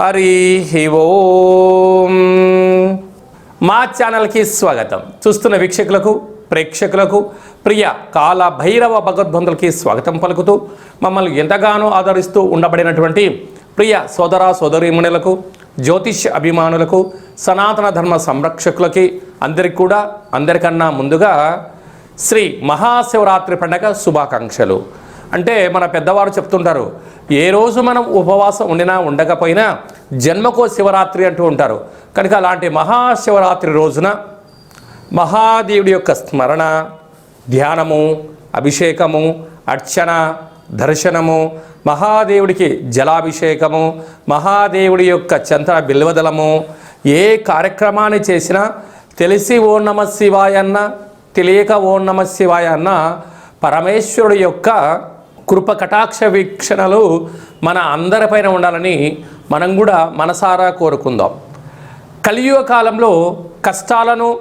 హరి ఓం. మా ఛానల్కి స్వాగతం. చూస్తున్న వీక్షకులకు ప్రేక్షకులకు ప్రియ కాల భైరవ భగవద్బంధులకి స్వాగతం పలుకుతూ మమ్మల్ని ఎంతగానో ఆదరిస్తూ ఉండబడినటువంటి ప్రియ సోదర సోదరీమణులకు జ్యోతిష్ అభిమానులకు సనాతన ధర్మ సంరక్షకులకి అందరికి కూడా అందరికన్నా ముందుగా శ్రీ మహాశివరాత్రి పండగ శుభాకాంక్షలు. అంటే మన పెద్దవారు చెప్తుంటారు ఏ రోజు మనం ఉపవాసం ఉండినా ఉండకపోయినా జన్మకో శివరాత్రి అంటూ ఉంటారు. కనుక అలాంటి మహాశివరాత్రి రోజున మహాదేవుడి యొక్క స్మరణ ధ్యానము అభిషేకము అర్చన దర్శనము మహాదేవుడికి జలాభిషేకము మహాదేవుడి యొక్క చంద్ర బిల్వదలము ఏ కార్యక్రమాన్ని చేసినా తెలిసి ఓ నమ శివాయన్న తెలియక ఓ నమ శివాయన్న పరమేశ్వరుడు యొక్క కృప కటాక్ష వీక్షణలు మన అందరిపైన ఉండాలని మనం కూడా మనసారా కోరుకుందాం. కలియుగ కాలంలో కష్టాలను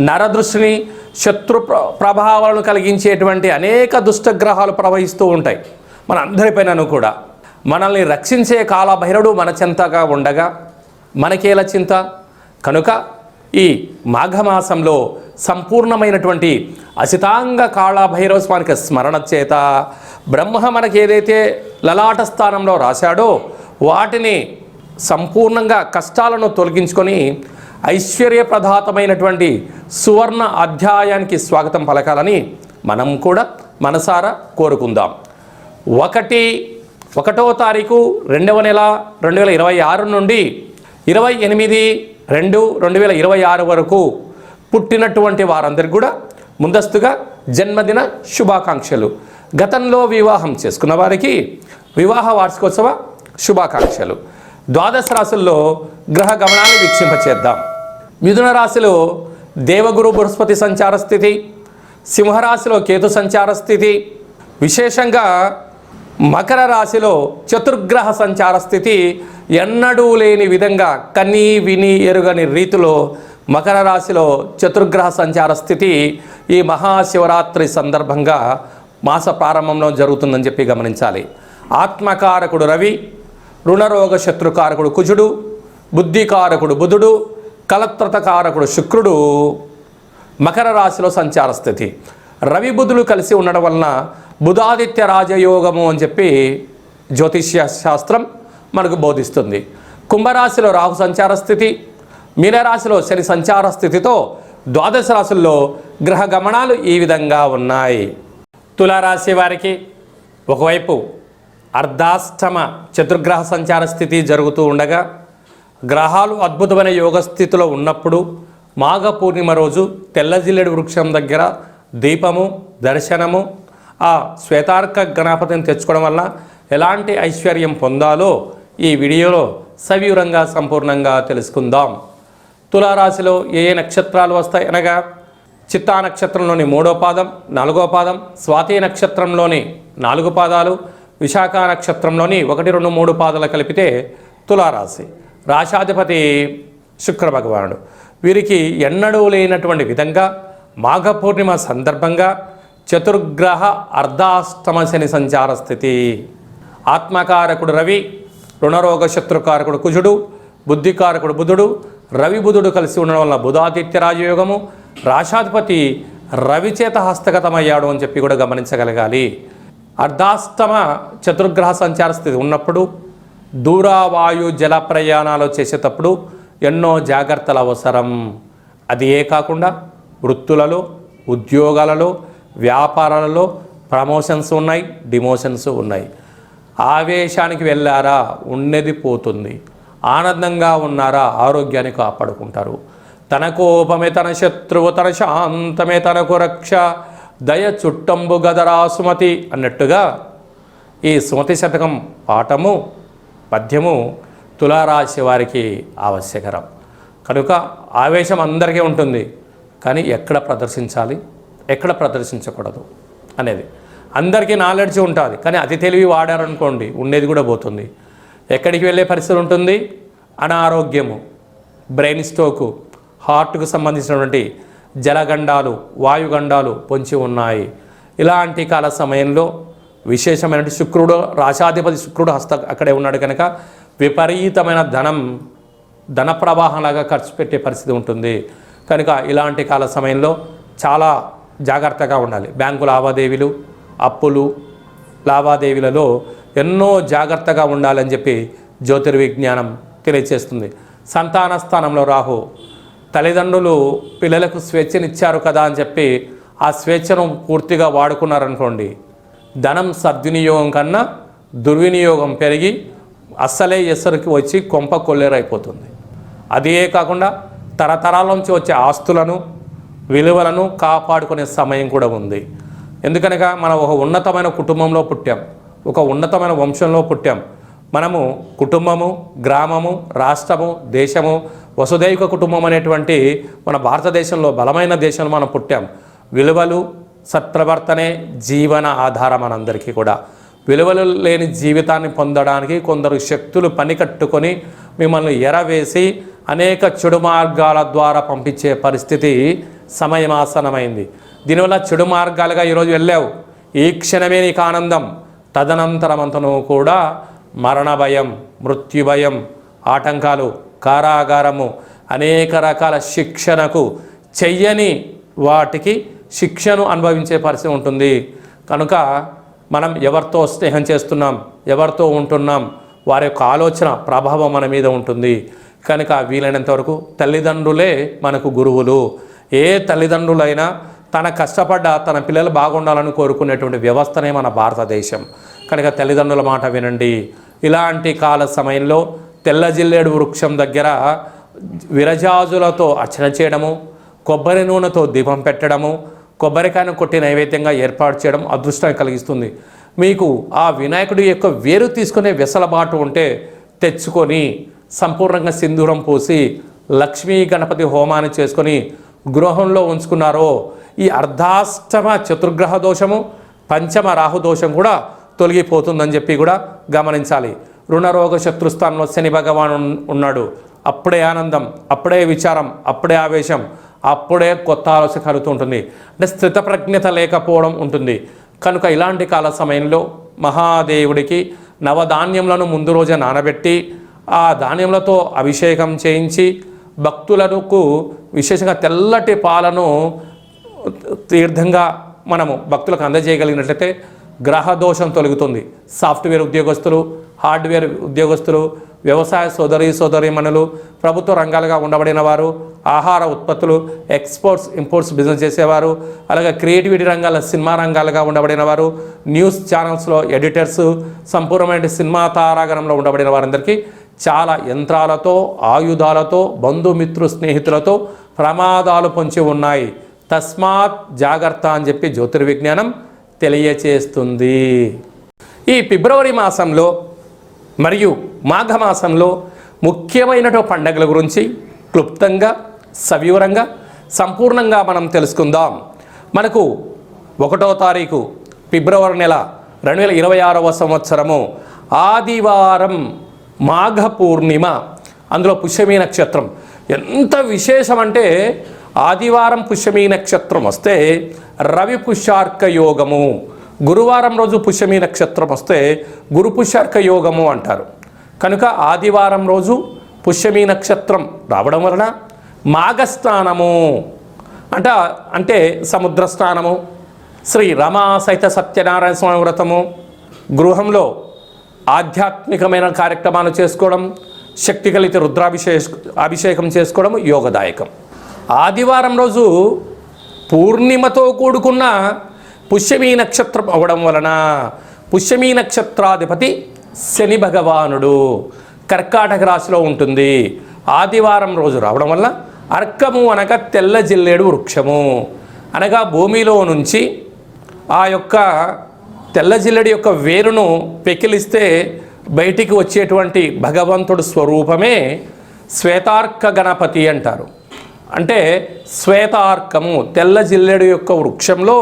నరదృష్టిని శత్రు ప్ర ప్రభావాలను కలిగించేటువంటి అనేక దుష్టగ్రహాలు ప్రవహిస్తూ ఉంటాయి. మన అందరిపైనను కూడా. మనల్ని రక్షించే కాలభైరవుడు మన చింతగా ఉండగా మనకేలా చింత? కనుక ఈ మాఘమాసంలో సంపూర్ణమైనటువంటి అసితాంగ కాళభైరవ స్వామికి స్మరణ చేత బ్రహ్మ మనకి ఏదైతే లలాట స్థానంలో రాశాడో వాటిని సంపూర్ణంగా కష్టాలను తొలగించుకొని ఐశ్వర్యప్రదాతమైనటువంటి సువర్ణ అధ్యాయానికి స్వాగతం పలకాలని మనం కూడా మనసారా కోరుకుందాం. ఒకటి ఒకటో తారీఖు రెండవ నెల రెండు వేల ఇరవై ఆరు నుండి ఇరవై ఎనిమిది రెండు రెండు వేల ఇరవై ఆరు వరకు పుట్టినటువంటి వారందరికీ కూడా ముందస్తుగా జన్మదిన శుభాకాంక్షలు. గతంలో వివాహం చేసుకున్న వారికి వివాహ వార్షికోత్సవ శుభాకాంక్షలు. ద్వాదశ రాశుల్లో గ్రహ గమనాన్ని వీక్షింపచేద్దాం. మిథున రాశిలో దేవగురు బృహస్పతి సంచార స్థితి సింహరాశిలో కేతు సంచార స్థితి విశేషంగా మకర రాశిలో చతుర్గ్రహ సంచార స్థితి ఎన్నడూ లేని విధంగా కన్నీ విని ఎరుగని రీతిలో మకర రాశిలో చతుర్గ్రహ సంచార స్థితి ఈ మహాశివరాత్రి సందర్భంగా మాస ప్రారంభంలో జరుగుతుందని చెప్పి గమనించాలి. ఆత్మకారకుడు రవి రుణరోగ శత్రుకారకుడు కుజుడు బుద్ధికారకుడు బుధుడు కలత్రతకారకుడు శుక్రుడు మకర రాశిలో సంచార స్థితి. రవి బుధులు కలిసి ఉండడం వలన బుధాదిత్య రాజయోగము అని చెప్పి జ్యోతిష్య శాస్త్రం మనకు బోధిస్తుంది. కుంభరాశిలో రాహు సంచార స్థితి మీనరాశిలో శని సంచార స్థితితో ద్వాదశ రాశుల్లో గ్రహ గమనాలు ఈ విధంగా ఉన్నాయి. తులారాశి వారికి ఒకవైపు అర్ధాష్టమ చతుర్గ్రహ సంచార స్థితి జరుగుతూ ఉండగా గ్రహాలు అద్భుతమైన యోగ స్థితిలో ఉన్నప్పుడు మాఘ పూర్ణిమ రోజు తెల్లజిల్లెడు వృక్షం దగ్గర దీపము దర్శనము ఆ శ్వేతార్క గణపతిని తెచ్చుకోవడం వల్ల ఎలాంటి ఐశ్వర్యం పొందాలో ఈ వీడియోలో సవివరంగా సంపూర్ణంగా తెలుసుకుందాం. తులారాశిలో ఏ ఏ నక్షత్రాలు వస్తాయి అనగా చిత్తా నక్షత్రంలోని మూడో పాదం నాలుగో పాదం స్వాతి నక్షత్రంలోని నాలుగు పాదాలు విశాఖ నక్షత్రంలోని ఒకటి రెండు మూడు పాదాలు కలిపితే తులారాశి. రాశాధిపతి శుక్ర భగవానుడు. వీరికి ఎన్నడూ లేనటువంటి విధంగా మాఘ పూర్ణిమ సందర్భంగా చతుర్గ్రహ అర్ధాష్టమ శని సంచార స్థితి. ఆత్మకారకుడు రవి రుణరోగ శత్రుకారకుడు కుజుడు బుద్ధికారకుడు బుధుడు రవి బుధుడు కలిసి ఉండడం వల్ల బుధాదిత్య రాజయోగము రాశాధిపతి రవిచేత హస్తగతమయ్యాడు అని చెప్పి కూడా గమనించగలగాలి. అర్ధాష్టమ చతుర్గ్రహ సంచార స్థితి ఉన్నప్పుడు దూరావాయు జల ప్రయాణాలు చేసేటప్పుడు ఎన్నో జాగ్రత్తలు అవసరం. అది ఏ కాకుండా వృత్తులలో ఉద్యోగాలలో వ్యాపారాలలో ప్రమోషన్స్ ఉన్నాయి డిమోషన్స్ ఉన్నాయి. ఆవేశానికి వెళ్ళారా ఉన్నది పోతుంది. ఆనందంగా ఉన్నారా? ఆరోగ్యాన్ని కాపాడుకుంటారు. తన కోపమే తన శత్రువు తన శాంతమే తనకు రక్ష. దయ చుట్టంబు గదరా సుమతి అన్నట్టుగా ఈ సుమతి శతకం పాఠము పద్యము తులారాశి వారికి ఆవశ్యకరం. కనుక ఆవేశం అందరికీ ఉంటుంది కానీ ఎక్కడ ప్రదర్శించాలి ఎక్కడ ప్రదర్శించకూడదు అనేది. అందరికీ నాలెడ్జ్ ఉంటుంది కానీ అతి తెలివి వాడారనుకోండి ఉండేది కూడా పోతుంది. ఎక్కడికి వెళ్ళే పరిస్థితి ఉంటుంది? అనారోగ్యము బ్రెయిన్ స్ట్రోకు హార్ట్కు సంబంధించినటువంటి జలగండాలు వాయుగండాలు పొంచి ఉన్నాయి. ఇలాంటి కాల సమయంలో విశేషమైన శుక్రుడు రాశాధిపతి శుక్రుడు హస్త అక్కడే ఉన్నాడు కనుక విపరీతమైన ధనం ధన ప్రవాహంలాగా ఖర్చు పెట్టే పరిస్థితి ఉంటుంది. కనుక ఇలాంటి కాల సమయంలో చాలా జాగ్రత్తగా ఉండాలి. బ్యాంకు లావాదేవీలు అప్పులు లావాదేవీలలో ఎన్నో జాగ్రత్తగా ఉండాలని చెప్పి జ్యోతిర్విజ్ఞానం తెలియజేస్తుంది సంతాన స్థానంలో రాహు తల్లిదండ్రులు పిల్లలకు స్వేచ్ఛనిచ్చారు కదా అని చెప్పి ఆ స్వేచ్ఛను పూర్తిగా వాడుకున్నారనుకోండి ధనం సద్వినియోగం కన్నా దుర్వినియోగం పెరిగి అస్సలే ఎసరికి వచ్చి కొంప కొల్లేరైపోతుంది. అదే కాకుండా తరతరాల నుంచి వచ్చే ఆస్తులను విలువలను కాపాడుకునే సమయం కూడా ఉంది. ఎందుకనగా మనం ఒక ఉన్నతమైన కుటుంబంలో పుట్టాం ఒక ఉన్నతమైన వంశంలో పుట్టాం మనము కుటుంబము గ్రామము రాష్ట్రము దేశము వసుదైక కుటుంబం అనేటువంటి మన భారతదేశంలో బలమైన దేశంలో మనం పుట్టాం. విలువలు సత్ప్రవర్తనే జీవన ఆధారం మనందరికీ కూడా. విలువలు లేని జీవితాన్ని పొందడానికి కొందరు శక్తులు పనికట్టుకొని మిమ్మల్ని ఎరవేసి అనేక చెడు మార్గాల ద్వారా పంపించే పరిస్థితి సమయమాసనమైంది. దీనివల్ల చెడు మార్గాలుగా ఈరోజు వెళ్ళావు. ఈ క్షణమే నీకు ఆనందం. తదనంతరమంతను కూడా మరణ భయం మృత్యు భయం ఆటంకాలు కారాగారము అనేక రకాల శిక్షణకు చెయ్యని వాటికి శిక్షను అనుభవించే పరిస్థితి ఉంటుంది. కనుక మనం ఎవరితో స్నేహం చేస్తున్నాం ఎవరితో ఉంటున్నాం వారి యొక్క ఆలోచన ప్రభావం మన మీద ఉంటుంది. కనుక వీలైనంత వరకు తల్లిదండ్రులే మనకు గురువులు. ఏ తల్లిదండ్రులైనా తన కష్టపడ్డ తన పిల్లలు బాగుండాలని కోరుకునేటువంటి వ్యవస్థనే మన భారతదేశం. కనుక తల్లిదండ్రుల మాట వినండి. ఇలాంటి కాల సమయంలో తెల్ల జిల్లేడు వృక్షం దగ్గర విరజాజులతో అర్చన చేయడము కొబ్బరి నూనెతో దీపం పెట్టడము కొబ్బరికాయను కొట్టి నైవేద్యంగా ఏర్పాటు చేయడం అదృష్టాన్ని కలిగిస్తుంది. మీకు ఆ వినాయకుడి యొక్క వేరు తీసుకునే వెసలబాటు ఉంటే తెచ్చుకొని సంపూర్ణంగా సింధూరం పోసి లక్ష్మీ గణపతి హోమాన్ని చేసుకొని గృహంలో ఉంచుకున్నారో ఈ అర్ధాష్టమ చతుర్గ్రహ దోషము పంచమ రాహు దోషం కూడా తొలగిపోతుందని చెప్పి కూడా గమనించాలి. రుణరోగ శత్రుస్థానంలో శని భగవాన్ ఉన్నాడు. అప్పుడే ఆనందం అప్పుడే విచారం అప్పుడే ఆవేశం అప్పుడే కొత్త ఆలోచన కలుగుతూ ఉంటుంది. అంటే స్థిత ప్రజ్ఞత లేకపోవడం ఉంటుంది. కనుక ఇలాంటి కాల సమయంలో మహాదేవుడికి నవధాన్యములను ముందు రోజే నానబెట్టి ఆ ధాన్యములతో అభిషేకం చేయించి భక్తులకు విశేషంగా తెల్లటి పాలను తీర్థంగా మనము భక్తులకు అందజేయగలిగినట్లయితే గ్రహ దోషం తొలగుతుంది. సాఫ్ట్వేర్ ఉద్యోగస్తులు హార్డ్వేర్ ఉద్యోగస్తులు వ్యవసాయ సోదరి సోదరీమణులు ప్రభుత్వ రంగాలుగా ఉండబడిన వారు ఆహార ఉత్పత్తులు ఎక్స్పోర్ట్స్ ఇంపోర్ట్స్ బిజినెస్ చేసేవారు అలాగే క్రియేటివిటీ రంగాల సినిమా రంగాలుగా ఉండబడిన వారు న్యూస్ ఛానల్స్లో ఎడిటర్స్ సంపూర్ణమైన సినిమా తారాగణంలో ఉండబడిన వారందరికీ చాలా యంత్రాలతో ఆయుధాలతో బంధుమిత్రు స్నేహితులతో ప్రమాదాలు పొంచి ఉన్నాయి. తస్మాత్ జాగ్రత్త అని చెప్పి జ్యోతిర్విజ్ఞానం తెలియచేస్తుంది. ఈ ఫిబ్రవరి మాసంలో మరియు మాఘ మాసంలో ముఖ్యమైనటువంటి పండగల గురించి క్లుప్తంగా సవివరంగా సంపూర్ణంగా మనం తెలుసుకుందాం. మనకు ఒకటో తారీఖు ఫిబ్రవరి నెల రెండు వేల ఇరవై ఆరవ సంవత్సరము. ఆదివారం మాఘ పూర్ణిమ. అందులో పుష్యమీ నక్షత్రం. ఎంత విశేషం అంటే ఆదివారం పుష్యమీ నక్షత్రం వస్తే రవి పుష్యార్క యోగము. గురువారం రోజు పుష్యమీ నక్షత్రం వస్తే గురు పుష్యార్క యోగము అంటారు. కనుక ఆదివారం రోజు పుష్యమీ నక్షత్రం రావడం వలన మాఘస్నానము అంట అంటే సముద్ర స్నానము శ్రీ రమా సహిత సత్యనారాయణ స్వామి వ్రతము గృహంలో ఆధ్యాత్మికమైన కార్యక్రమాలు చేసుకోవడం శక్తి కలిగితే రుద్రాభిషేక అభిషేకం చేసుకోవడం యోగదాయకం. ఆదివారం రోజు పూర్ణిమతో కూడుకున్న పుష్యమీ నక్షత్రం అవ్వడం వలన పుష్యమీ నక్షత్రాధిపతి శని భగవానుడు కర్కాటక రాశిలో ఉంటుంది. ఆదివారం రోజు రావడం వల్ల అర్కము అనగా తెల్ల జిల్లేడు వృక్షము. అనగా భూమిలో నుంచి ఆ యొక్క తెల్ల జిల్లెడి యొక్క వేరును పెకిలిస్తే బయటికి వచ్చేటువంటి భగవంతుడు స్వరూపమే శ్వేతార్క గణపతి అంటారు. అంటే శ్వేతార్కము తెల్ల జిల్లెడు యొక్క వృక్షంలో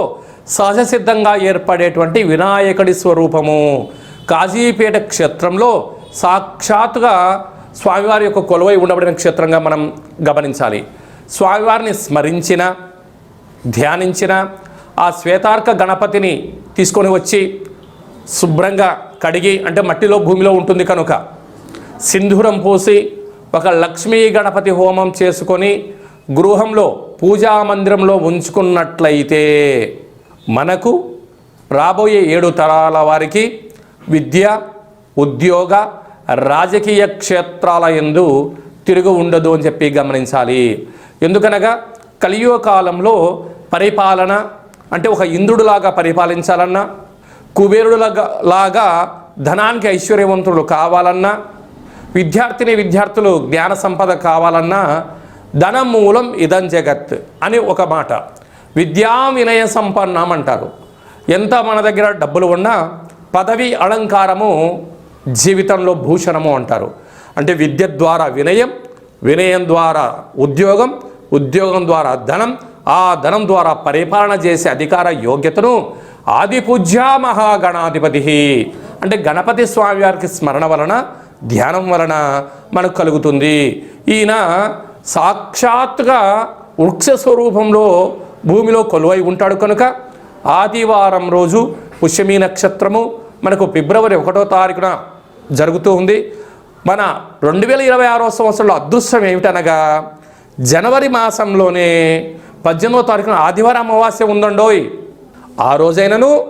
సహజ సిద్ధంగా ఏర్పడేటువంటి వినాయకుడి స్వరూపము. కాజీపేట క్షేత్రంలో సాక్షాత్తుగా స్వామివారి యొక్క కొలువై ఉండబడిన క్షేత్రంగా మనం గమనించాలి. స్వామివారిని స్మరించిన ధ్యానించిన ఆ శ్వేతార్క గణపతిని తీసుకొని వచ్చి శుభ్రంగా కడిగి అంటే మట్టిలో భూమిలో ఉంటుంది కనుక సింధూరం పోసి ఒక లక్ష్మీ గణపతి హోమం చేసుకొని గృహంలో పూజా మందిరంలో ఉంచుకున్నట్లయితే మనకు రాబోయే ఏడు తరాల వారికి విద్య ఉద్యోగ రాజకీయ క్షేత్రాల ఎందు తిరుగు ఉండదు అని చెప్పి గమనించాలి. ఎందుకనగా కలియుగ కాలంలో పరిపాలన అంటే ఒక ఇంద్రుడిలాగా పరిపాలించాలన్నా కుబేరుడులాగా లాగా ధనానికి ఐశ్వర్యవంతులు కావాలన్నా విద్యార్థిని విద్యార్థులు జ్ఞాన సంపద కావాలన్నా ధనం మూలం ఇదం జగత్ అని ఒక మాట. విద్యా వినయ సంపన్నం అంటారు ఎంత మన దగ్గర డబ్బులు ఉన్నా పదవి అలంకారము జీవితంలో భూషణము అంటారు. అంటే విద్య ద్వారా వినయం వినయం ద్వారా ఉద్యోగం ఉద్యోగం ద్వారా ధనం ఆ ధనం ద్వారా పరిపాలన చేసే అధికార యోగ్యతను ఆదిపూజ్య మహాగణాధిపతి. అంటే గణపతి స్వామి వారికి స్మరణ వలన ధ్యానం వలన మనకు కలుగుతుంది. ఈయన సాక్షాత్తుగా వృక్ష స్వరూపంలో భూమిలో కొలువై ఉంటాడు కనుక ఆదివారం రోజు పుష్యమీ నక్షత్రము మనకు ఫిబ్రవరి ఒకటో తారీఖున జరుగుతూ ఉంది. మన రెండు వేల ఇరవై ఆరో సంవత్సరంలో అదృష్టం ఏమిటనగా జనవరి మాసంలోనే పద్దెనిమిదో తారీఖున ఆదివారం అమావాస్య ఉందండోయ్. ఆ రోజైనను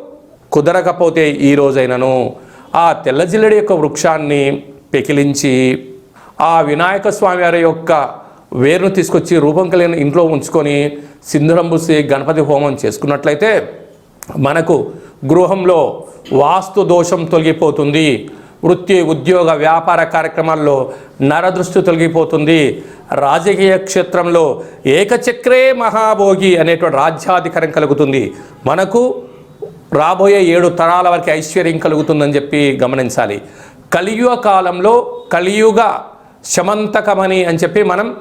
కుదరకపోతే ఈ రోజైనను ఆ తెల్లజిల్లడి యొక్క వృక్షాన్ని పెకిలించి ఆ వినాయక స్వామి వారి యొక్క వేరును తీసుకొచ్చి రూపం కలిగిన ఇంట్లో ఉంచుకొని సింధురం పూసి గణపతి హోమం చేసుకున్నట్లయితే మనకు గృహంలో వాస్తు దోషం తొలగిపోతుంది. వృత్తి ఉద్యోగ వ్యాపార కార్యక్రమాల్లో నరదృష్టి తొలగిపోతుంది. రాజకీయ క్షేత్రంలో ఏకచక్రే మహాభోగి అనేటువంటి రాజ్యాధికారం కలుగుతుంది. మనకు రాబోయే ఏడు తరాల వరకు ఐశ్వర్యం కలుగుతుందని చెప్పి గమనించాలి. కలియుగ కాలంలో కలియుగ శమంతకమని అని చెప్పి మనం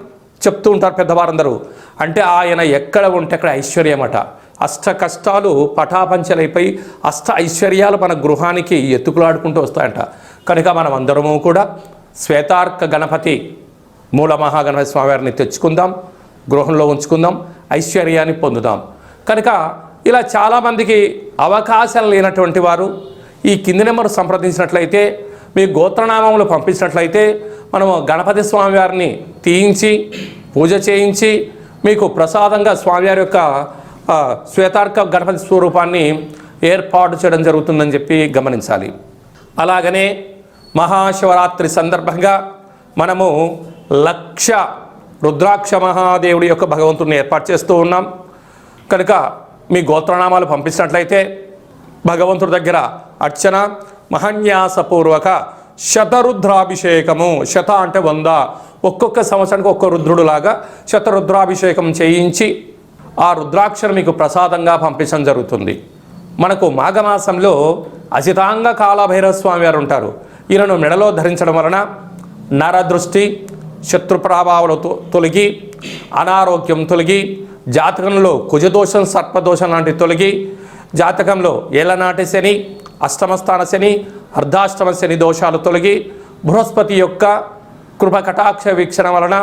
చెప్తూ ఉంటారు పెద్దవారందరూ. అంటే ఆయన ఎక్కడ ఉంటే అక్కడ ఐశ్వర్యమట. అష్ట కష్టాలు పటాపంచలైపోయి అష్ట ఐశ్వర్యాలు మన గృహానికి ఎత్తుకులాడుకుంటూ వస్తాయంట. కనుక మనం అందరము కూడా శ్వేతార్క గణపతి మూల మహాగణపతి స్వామివారిని తెచ్చుకుందాం గృహంలో ఉంచుకుందాం ఐశ్వర్యాన్ని పొందుదాం. కనుక ఇలా చాలామందికి అవకాశం లేనటువంటి వారు ఈ కింది నెంబర్ సంప్రదించినట్లయితే మీ గోత్రనామములు పంపించినట్లయితే మనము గణపతి స్వామివారిని తీయించి పూజ చేయించి మీకు ప్రసాదంగా స్వామివారి యొక్క శ్వేతార్క గణపతి స్వరూపాన్ని ఏర్పాటు చేయడం జరుగుతుందని చెప్పి గమనించాలి. అలాగనే మహాశివరాత్రి సందర్భంగా మనము లక్ష రుద్రాక్ష మహాదేవుడి యొక్క భగవంతుడిని ఏర్పాటు చేస్తూ ఉన్నాం. కనుక మీ గోత్రనామాలు పంపించినట్లయితే భగవంతుడి దగ్గర అర్చన మహన్యాసపూర్వక శతరుద్రాభిషేకము. శత అంటే వంద. ఒక్కొక్క సంవత్సరానికి ఒక్క రుద్రుడులాగా శతరుద్రాభిషేకం చేయించి ఆ రుద్రాక్షను మీకు ప్రసాదంగా పంపించడం జరుగుతుంది. మనకు మాఘమాసంలో అసితాంగ కాలభైరవ స్వామి వారు ఉంటారు. ఈయనను మెడలో ధరించడం వలన నరదృష్టి శత్రు ప్రభావాలు తొలగి అనారోగ్యం తొలగి జాతకంలో కుజదోషం సర్పదోషం లాంటి తొలగి జాతకంలో ఏళ్ళనాటి శని అష్టమస్థాన శని అర్ధాష్టమ శని దోషాలు తొలగి బృహస్పతి యొక్క కృప కటాక్ష వీక్షణ వలన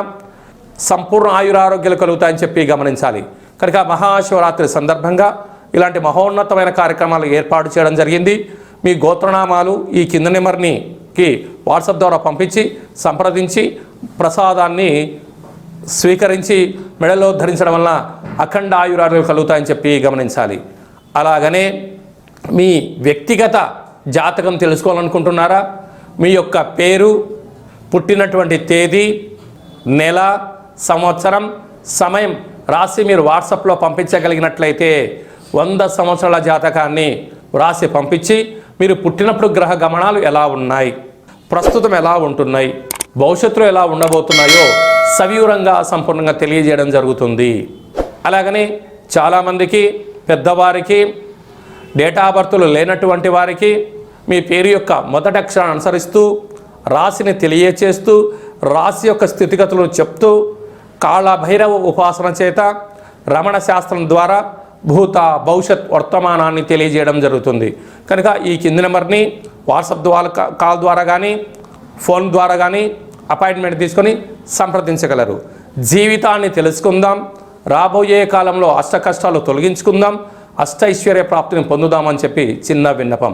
సంపూర్ణ ఆయురారోగ్యాలు కలుగుతాయని చెప్పి గమనించాలి. కనుక మహాశివరాత్రి సందర్భంగా ఇలాంటి మహోన్నతమైన కార్యక్రమాలు ఏర్పాటు చేయడం జరిగింది. మీ గోత్రనామాలు ఈ కింద నెంబర్నికి వాట్సాప్ ద్వారా పంపించి సంప్రదించి ప్రసాదాన్ని స్వీకరించి మెడలో ధరించడం వలన అఖండ ఆయురారోగ్యాలు కలుగుతాయని చెప్పి గమనించాలి. అలాగనే మీ వ్యక్తిగత జాతకం తెలుసుకోవాలనుకుంటున్నారా? మీ యొక్క పేరు పుట్టినటువంటి తేదీ నెల సంవత్సరం సమయం రాసి మీరు వాట్సాప్లో పంపించగలిగినట్లయితే వంద సంవత్సరాల జాతకాన్ని వ్రాసి పంపించి మీరు పుట్టినప్పుడు గ్రహ గమనాలు ఎలా ఉన్నాయి? ప్రస్తుతం ఎలా ఉంటున్నాయి? భవిష్యత్తులో ఎలా ఉండబోతున్నాయో సవివరంగా సంపూర్ణంగా తెలియజేయడం జరుగుతుంది. అలాగని చాలామందికి పెద్దవారికి డేటా బర్తులు లేనటువంటి వారికి మీ పేరు యొక్క మొదటి అక్షరాన్ని అనుసరిస్తూ రాశిని తెలియచేస్తూ రాశి యొక్క స్థితిగతులను చెప్తూ కాళభైరవ ఉపాసన చేత రమణ శాస్త్రం ద్వారా భూత భవిష్యత్ వర్తమానాన్ని తెలియజేయడం జరుగుతుంది. కనుక ఈ కింది నెంబర్ని వాట్సాప్ ద్వారా కాల్ ద్వారా కానీ ఫోన్ ద్వారా కానీ అపాయింట్మెంట్ తీసుకొని సంప్రదించగలరు. జీవితాన్ని తెలుసుకుందాం రాబోయే కాలంలో అష్ట కష్టాలు తొలగించుకుందాం అష్టైశ్వర్య ప్రాప్తిని పొందుదామని చెప్పి చిన్న విన్నపం.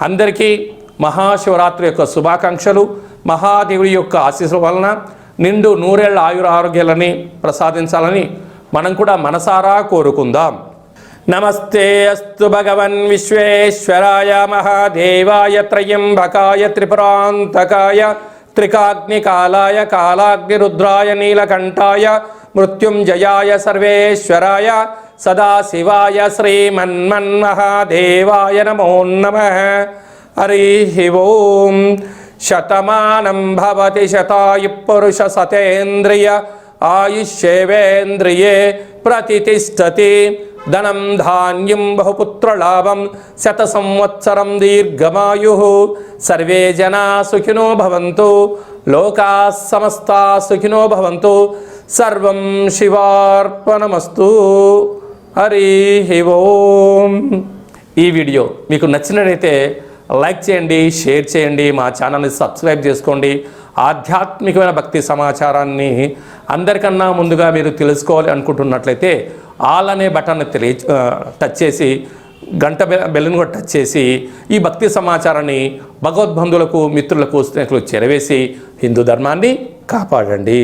అందరికీ మహాశివరాత్రి యొక్క శుభాకాంక్షలు మహాదేవుడి యొక్క ఆశీస్సుల వలన నిండు నూరేళ్ళ ఆయుర ఆరోగ్యాలని ప్రసాదించాలని మనం కూడా మనసారా కోరుకుందాం. నమస్తే అస్తు భగవన్ విశ్వేశ్వరాయ మహాదేవాయ త్రయంబకాయ త్రిపురాంతకాయ త్రికాగ్నికాలాయ కాలాగ్నిరుద్రాయ నీలకంఠాయ మృత్యుంజయాయ సర్వేశ్వరాయ సదాశివాయ శ్రీమన్మన్మహాదేవాయ నమో నమ హరి ఓం శతమానం భవతి శతాయు పురుష సతేంద్రియ ఆయుష్యేవేంద్రియే ప్రతిష్టతి ధనం ధాన్యం బహుపుత్రలాభం శత సంవత్సరం దీర్ఘమాయు సర్వే జనా సుఖినో భవంతు లోకా సమస్త సుఖినో భవంతు సర్వం శివార్పణమస్తు హరి ఓం. ఈ వీడియో మీకు నచ్చినట్లయితే లైక్ చేయండి షేర్ చేయండి మా ఛానల్ని సబ్స్క్రైబ్ చేసుకోండి. ఆధ్యాత్మికమైన భక్తి సమాచారాన్ని అందరికన్నా ముందుగా మీరు తెలుసుకోవాలి అనుకుంటున్నట్లయితే ఆల్ అనే బటన్ని తెలియ టచ్ చేసి గంట బె- కూడా టచ్ చేసి ఈ భక్తి సమాచారాన్ని భగవద్బంధువులకు మిత్రులకు స్నేహితులకు చేరవేసి హిందూ ధర్మాన్ని కాపాడండి.